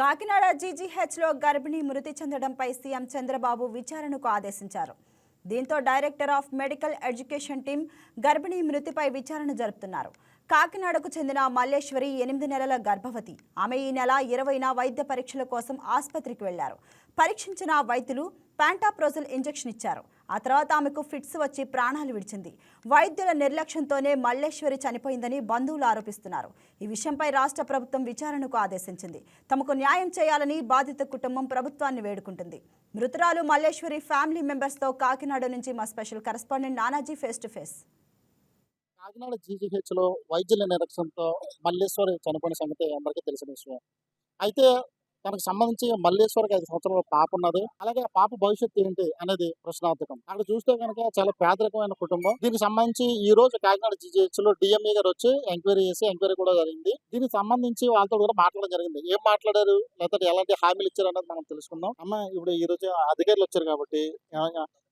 కాకినాడ జీజీహెచ్లో గర్భిణి మృతి చెందడంపై సీఎం చంద్రబాబు విచారణకు ఆదేశించారు. దీంతో director of medical education team గర్భిణి మృతిపై విచారణ జరుపుతున్నారు. కాకినాడకు చెందిన మల్లేశ్వరి ఎనిమిది నెలల గర్భవతి. ఆమె ఈ నెల ఇరవైన వైద్య పరీక్షల కోసం ఆసుపత్రికి వెళ్ళారు. పరీక్షించిన వైద్యులు ప్యాంటాప్రోజల్ ఇంజెక్షన్ ఇచ్చారు. ఆ తర్వాత ఆమెకు ఫిట్స్ వచ్చి ప్రాణాలు విడిచింది. వైద్యుల నిర్లక్ష్యంతోనే మల్లేశ్వరి చనిపోయిందని బంధువులు ఆరోపిస్తున్నారు. ఈ విషయంపై రాష్ట్ర ప్రభుత్వం విచారణకు ఆదేశించింది. తమకు న్యాయం చేయాలని బాధిత కుటుంబం ప్రభుత్వాన్ని వేడుకుంటుంది. మృతురాలు మల్లేశ్వరి ఫ్యామిలీ మెంబర్స్తో కాకినాడ నుంచి మా special correspondent Nanaji face to face. Kakinada జీజీహెచ్లో వైద్యుల నిరక్షణతో మల్లేశ్వరి చనిపోయిన సంగతి అందరికీ తెలిసిన విషయం. అయితే తనకు సంబంధించి మల్లేశ్వరికి ఐదు సంవత్సరాల పాప ఉన్నది. అలాగే ఆ పాప భవిష్యత్తు ఏంటి అనేది ప్రశ్నార్థకం. అక్కడ చూస్తే కనుక చాలా పేదరికమైన కుటుంబం. దీనికి సంబంధించి ఈ రోజు కాకినాడ జీజీహెచ్లో డిఎంఏ గారు వచ్చి ఎంక్వైరీ చేసి ఎంక్వైరీ కూడా జరిగింది. దీనికి సంబంధించి వాళ్ళతో కూడా మాట్లాడడం జరిగింది. ఏం మాట్లాడారు? లేకపోతే ఎలాంటి హామీలు ఇచ్చారు అనేది మనం తెలుసుకుందాం. అమ్మ ఇప్పుడు ఈ రోజు అధికారులు వచ్చారు కాబట్టి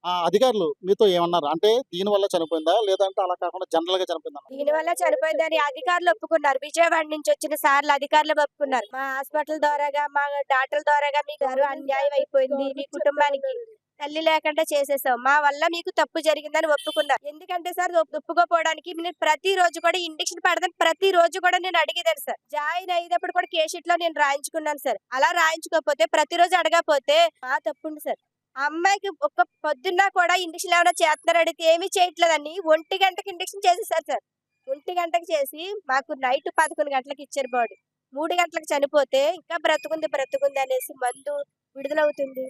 ఆ, అధికారులు మీతో ఏమన్నారు? అంటే దీని వల్ల చనిపోయిందా? లేదంటే అలా కాకుండా జనరల్గా చనిపోయిందా దీని వల్ల చనిపోయిందని అధికారులు ఒప్పుకున్నారు. విజయవాడ నుంచి వచ్చిన సార్లు అధికారులు ఒప్పుకున్నారు. మా హాస్పిటల్ ద్వారాగా మా డాక్టర్ల ద్వారాగా మీకు అన్యాయం అయిపోయింది. మీ కుటుంబానికి తల్లి లేకుండా చేసేసాం మా వల్ల మీకు తప్పు జరిగిందని ఒప్పుకున్నారు. ఎందుకంటే సార్ ఒప్- ఒప్పుకోపోవడానికి నేను ప్రతి రోజు కూడా ఇంజక్షన్ పడదని ప్రతి రోజు కూడా నేను అడిగేదాను సార్. జాయిన్ అయ్యేటప్పుడు కూడా కేషీట్లో నేను రాయించుకున్నాను సార్. అలా రాయించుకోకపోతే ప్రతిరోజు అడగకపోతే మా తప్పుంది సార్. ఆ అమ్మాయికి ఒక్క పొద్దున్న కూడా ఇంజక్షన్ ఏమైనా చేస్తున్నారు అడిగితే ఏమీ చేయట్లేదని ఒంటి గంటకి ఇంజక్షన్ చేసేసారు సార్. ఒంటి గంటకి చేసి మాకు నైట్ పదకొండు గంటలకు ఇచ్చారు బాడీ. మూడు గంటలకు చనిపోతే ఇంకా బ్రతుకుంది బ్రతుకుంది అనేసి మందు విడుదలవుతుంది.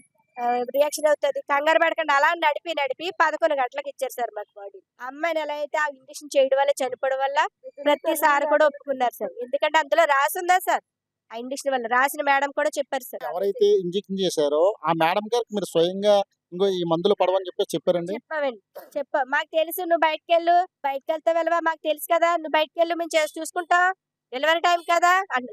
రియాక్షన్ అవుతుంది. కంగారు పడకుండా. అలా నడిపి నడిపి పదకొండు గంటలకు ఇచ్చారు సార్ మాకు బాడీ. అమ్మాయిని ఎలా అయితే ఆ ఇంజక్షన్ చేయడం వల్ల చనిపోవడం వల్ల ప్రతిసారి కూడా ఒప్పుకున్నారు సార్. ఎందుకంటే అందులో రాసిందా సార్? ఆ ఇంజక్షన్ వల్ల రాసిన మేడం కూడా చెప్పారు సార్. ఎవరైతే ఇంజెక్షన్ చేశారో ఆ మేడం గారికి మీరు స్వయంగా ఇంకో ఈ మందులు పడవని చెప్పి చెప్పారండి? చెప్పవండి. చెప్ప మాకు తెలుసు నువ్వు బయటకు వెళ్ళు బయటకు వెళ్తా వెళ్ళవా? మాకు తెలుసు కదా. నువ్వు బయటకు వెళ్ళు మేము చేసి చూసుకుంటాం. డెలివరీ టైం కదా.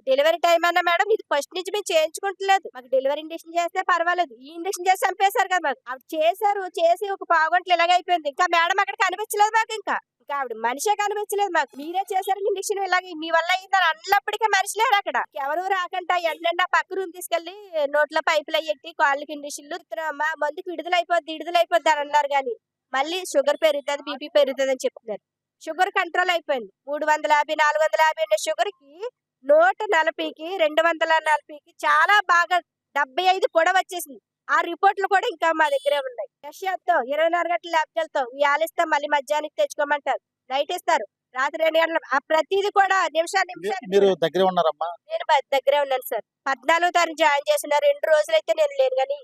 డెలివరీ టైం అన్న మేడం ఇది ఫస్ట్ నుంచి మేము చేయించుకుంటలేదు. మాకు డెలివరీ ఇంజక్షన్ చేస్తే పర్వాలేదు. ఈ ఇంజక్షన్ చేసి చంపేశారు కదా మాకు ఆవిడ చేశారు చేసి ఒక పావుగంటలు ఇలాగ అయిపోయింది ఇంకా మేడం అక్కడ కనిపించలేదు మాకు ఇంకా. ఇంకా ఆవిడ మనిషే కనిపించలేదు. మాకు మీరే చేశారు ఇంజక్షన్ ఇలాగ మీ వల్ల అయిందని అన్నప్పటికీ మనిషి లేరు అక్కడ. ఎవరు రాకుండా ఎండ పక్క రూమ్ తీసుకెళ్ళి నోట్లో పైపులు అయ్యి కాళ్ళకి ఇంజక్షన్లు మా మందుకు విడుదల అయిపోద్ది విడుదల అయిపోద్ది అని అన్నారు కానీ మళ్ళీ షుగర్ పెరుగుతుంది బీపీ పెరుగుతుంది అని చెప్తున్నారు. షుగర్ కంట్రోల్ అయిపోయింది. మూడు వందల యాభై నాలుగు వందల యాభై ఉన్న షుగర్కి నూట నలభైకి రెండు వందల నలభైకి చాలా బాగా డెబ్బై ఐదు కూడా వచ్చేసింది. ఆ రిపోర్ట్లు కూడా ఇంకా మా దగ్గరే ఉన్నాయి. రష్యాతో ఇరవై నాలుగు గంటల ల్యాబ్కి వెళ్తాం ఇవాళ ఇస్తాం మళ్ళీ మధ్యాహ్నానికి తెచ్చుకోమంటారు. నైట్ ఇస్తారు. రాత్రి రెండు గంటల ఆ ప్రతిది కూడా నిమిషాలు నిమిషాలు మీరు దగ్గరే ఉన్నారమ్మా? నేను దగ్గరే ఉన్నాను సార్. పద్నాలుగో తారీఖు జాయిన్ చేసిన రెండు రోజులు అయితే నేను లేను కానీ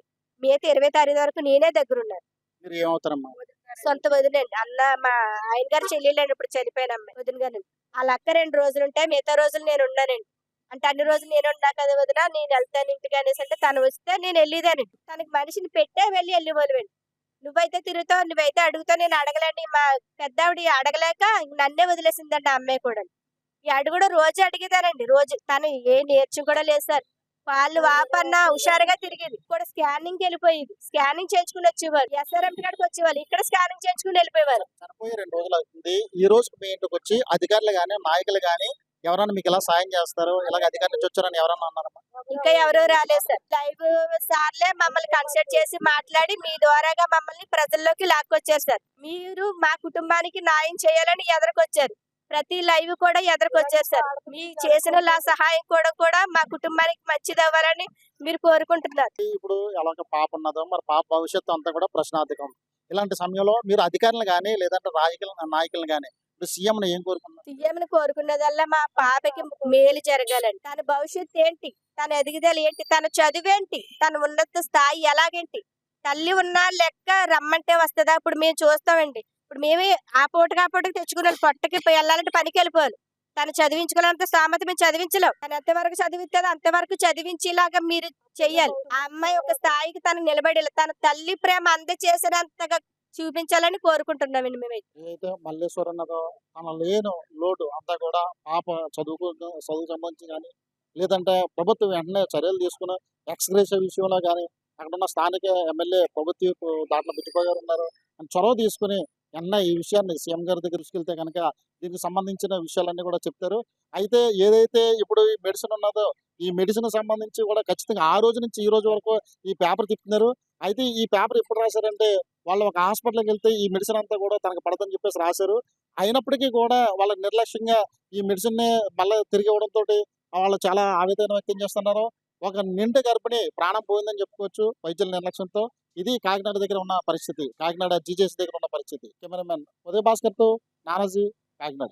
మిగతా ఇరవై తారీఖు వరకు నేనే దగ్గర ఉన్నాను మీరు ఏమవుతారమ్మా? సొంత వదిలేండి అన్న మా ఆయన గారు చెల్లెళ్ళండి ఇప్పుడు చనిపోయిన అమ్మాయి. వదిన గారు. వాళ్ళ అక్క రెండు రోజులు ఉంటే మిగతా రోజులు నేను ఉన్నానండి అంటే అన్ని రోజులు నేను ఉన్నా కదా వదిన నేను వెళ్తాను ఇంటికి అనేసి అంటే తను వస్తే నేను వెళ్ళేదానండి తనకి మనిషిని పెట్టే వెళ్ళి వెళ్ళి వదిలేండి నువ్వైతే తిరుగుతావు నువ్వైతే అడుగుతావు నేను అడగలేండి మా పెద్దావిడ అడగలేక నన్నే వదిలేసిందండి ఆ అమ్మాయి కూడా. ఈ అడుగుడు రోజు అడిగేదానండి రోజు. తను ఏ నేర్చు కూడా లేదు సార్. వాళ్ళు వాపన్న హుషారుగా తిరిగేది. కూడా స్కానింగ్ వెళ్ళిపోయేది. స్కానింగ్ చేయించుకుని వచ్చేవారు. ఎస్ఆర్ఎం కాడికి వచ్చేవాళ్ళు. ఇక్కడ స్కానింగ్ చేయించుకుని వెళ్ళిపోయేవారు. చనిపోయి రెండు రోజులు అవుతుంది. ఈ రోజు మీ ఇంటికి వచ్చి అధికారులు గానీ నాయకులు గానీ ఎవరైనా మీకు ఇలా సాయం చేస్తారు? ఇలాగ అధికారుల నుంచి వచ్చారని ఎవరన్నా అన్నారమ్మా? ఇంకా ఎవరు రాలేదు సార్. లైవ్ సార్లే మమ్మల్ని కన్సల్ట్ చేసి మాట్లాడి మీ ద్వారాగా మమ్మల్ని ప్రజల్లోకి లాక్కొచ్చారు సార్. మీరు మా కుటుంబానికి న్యాయం చేయాలని ఎదరికొచ్చారు. ప్రతి లైవ్ కూడా ఎదరికొచ్చారు సార్. మీ చేసిన లా సహాయం కూడా కూడా మా కుటుంబానికి మంచిది అవ్వాలని మీరు కోరుకుంటున్నారు. ఇప్పుడు ఎలాగ పాప ఉన్నదో మరి పాప భవిష్యత్తు అంతా కూడా ప్రశ్నార్థకం. ఇలాంటి సమయంలో మీరు అధికారులు గానీ లేదంటే రాజకీయ నాయకులు గానీ ఇప్పుడు సీఎం ఏం కోరుకున్నారు? సీఎంని కోరుకున్నదల్లా మా పాపకి మేలు జరగాలండి తన భవిష్యత్తు ఏంటి? తన ఎదుగుదల ఏంటి? తన చదువేంటి తన ఉన్నత స్థాయి ఎలాగేంటి? తల్లి ఉన్న లెక్క రమ్మంటే వస్తుందా? ఇప్పుడు మేము చూస్తామండి. ఇప్పుడు మేమే ఆ పూటకి ఆ పూటకి తెచ్చుకున్నాం. పొట్టకి వెళ్ళాలంటే పనికి వెళ్ళిపోవాలి. తను చదివించుకోవాలంత సామెత మేము చదివించలేం. తను ఎంతవరకు చదివిస్తుంది అంతవరకు చదివించేలాగా మీరు చెయ్యాలి. ఆ అమ్మాయి ఒక స్థాయికి తను నిలబడి తన తల్లి ప్రేమ అందచేసినంతగా చూపించాలని కోరుకుంటున్నామండి మేమైతే. ఏదైతే మల్లేశ్వర్ ఉన్నదో తన లేను లోటు అంతా కూడా పాప చదువుకు చదువు సంబంధించి కానీ లేదంటే ప్రభుత్వం వెంటనే చర్యలు తీసుకుని ఎక్స్గ్రేష విషయంలో కానీ అక్కడ ఉన్న స్థానిక ఎమ్మెల్యే ప్రభుత్వ దాంట్లో పెట్టుకో గారు ఉన్నారు. అని చొరవ తీసుకుని వెంటనే ఈ విషయాన్ని సీఎం గారి దగ్గర తీసుకెళ్తే కనుక దీనికి సంబంధించిన విషయాలన్నీ కూడా చెప్తారు. అయితే ఏదైతే ఇప్పుడు ఈ మెడిసిన్ ఉన్నదో ఈ మెడిసిన్ సంబంధించి కూడా ఖచ్చితంగా ఆ రోజు నుంచి ఈ రోజు వరకు ఈ పేపర్ తిప్పుతున్నారు. అయితే ఈ పేపర్ ఎప్పుడు రాశారంటే వాళ్ళు ఒక హాస్పిటల్కి వెళ్తే ఈ మెడిసిన్ అంతా కూడా తనకు పడదని చెప్పేసి రాశారు. అయినప్పటికీ కూడా వాళ్ళ నిర్లక్ష్యంగా ఈ మెడిసిన్ని మళ్ళీ తిరిగి ఇవ్వడంతో వాళ్ళు చాలా ఆవేదన వ్యక్తం చేస్తున్నారు. ఒక నిండు గర్భిణి ప్రాణం పోయిందని చెప్పుకోవచ్చు వైద్యుల నిర్లక్ష్యంతో. ఇది కాకినాడ దగ్గర ఉన్న పరిస్థితి. కాకినాడ జీజేసీ దగ్గర ఉన్న పరిస్థితి. కెమెరామెన్ ఉదయ్ భాస్కర్ నానాజీ కాకినాడ.